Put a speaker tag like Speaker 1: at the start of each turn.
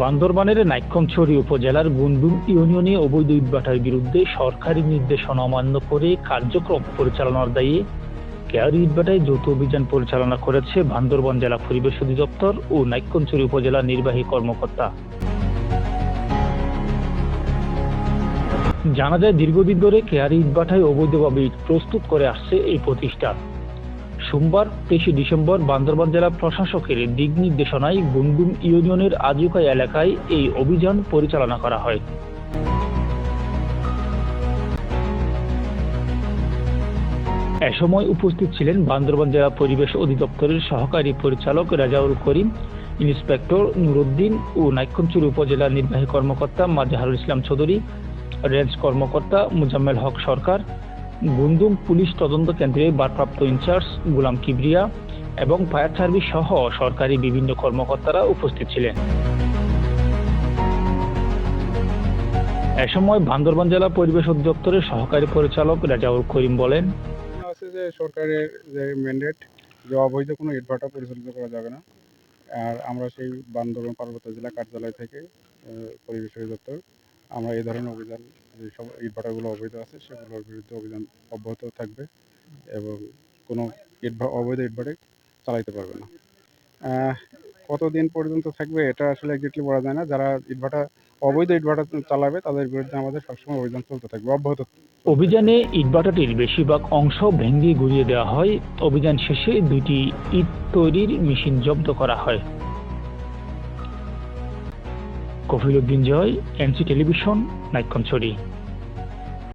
Speaker 1: বান্দরবানের নাইক্ষ্যংছড়ি উপজেলার গুনদুম ইউনিয়নে অবৈধ ইটভাটার বিরুদ্ধে সরকারি নির্দেশনা অমান্য করে কার্যক্রম পরিচালনার দায়ে কেয়ারি ইটভাটায় যৌথ অভিযান পরিচালনা করেছে বান্দরবান জেলা পরিবেশ অধিদপ্তর ও নাইক্ষ্যংছড়ি উপজেলা নির্বাহী কর্মকর্তা। জানা যায়, দীর্ঘদিন ধরে কেয়ারি ইটভাটায় অবৈধভাবে ইট প্রস্তুত করে আসছে এই প্রতিষ্ঠান। সোমবার, তেইশে ডিসেম্বর বান্দরবান জেলা প্রশাসকের দিক নির্দেশনায় গুমগুম ইউনিয়নের আজিকা এলাকায় এই অভিযান পরিচালনা করা হয়। এ সময় উপস্থিত ছিলেন বান্দরবান জেলা পরিবেশ অধিদপ্তরের সহকারী পরিচালক রাজাউল করিম, ইন্সপেক্টর নুরুদ্দিন ও নাইক্ষণচুরি উপজেলা নির্বাহী কর্মকর্তা মাজাহারুল ইসলাম চৌধুরী, রেঞ্জ কর্মকর্তা মুজাম্মেল হক সরকার গুন্দুম পুলিশ তদন্ত কেন্দ্রের ভারপ্রাপ্ত ইনচার্জ গুলাম কিবরিয়া এবং ফায়ার সার্ভিস সহ সরকারি বিভিন্ন কর্মকর্তারা উপস্থিত ছিলেন। এ সময় বান্দরবান জেলা পরিবেশ অধিদপ্তরের সহকারী পরিচালক রাজাউল করিম বলেন,
Speaker 2: আছে যে সরকারের যে ম্যান্ডেট যে অবৈধ কোনো ইটভাটা পরিচালিত করা যাবে না। আর আমরা সেই বান্দরবান পার্বত্য জেলা কার্যালয় থেকে পরিবেশ অধিদপ্তর, আমরা এই ধরনের অভিযান যে সব ইটভাটাগুলো অবৈধ আছে, সেগুলোর বিরুদ্ধে অভিযান অব্যাহত থাকবে এবং কোনো ইটভা অবৈধ ইটভাটে চালাইতে পারবে না। কতদিন পর্যন্ত থাকবে এটা আসলে এক্সাক্টলি বলা যায় না। যারা ইটভাটা অবৈধ ইটভাটা চালাবে, তাদের বিরুদ্ধে আমাদের সবসময় অভিযান চলতে থাকবে, অব্যাহত
Speaker 1: অভিযানে ইটভাটাটির বেশিরভাগ অংশ ভেঙে গুড়িয়ে দেওয়া হয়। অভিযান শেষে দুটি ইট তৈরির মেশিন জব্দ করা হয়। Kafiluddin Joy NC television Naikhongchhari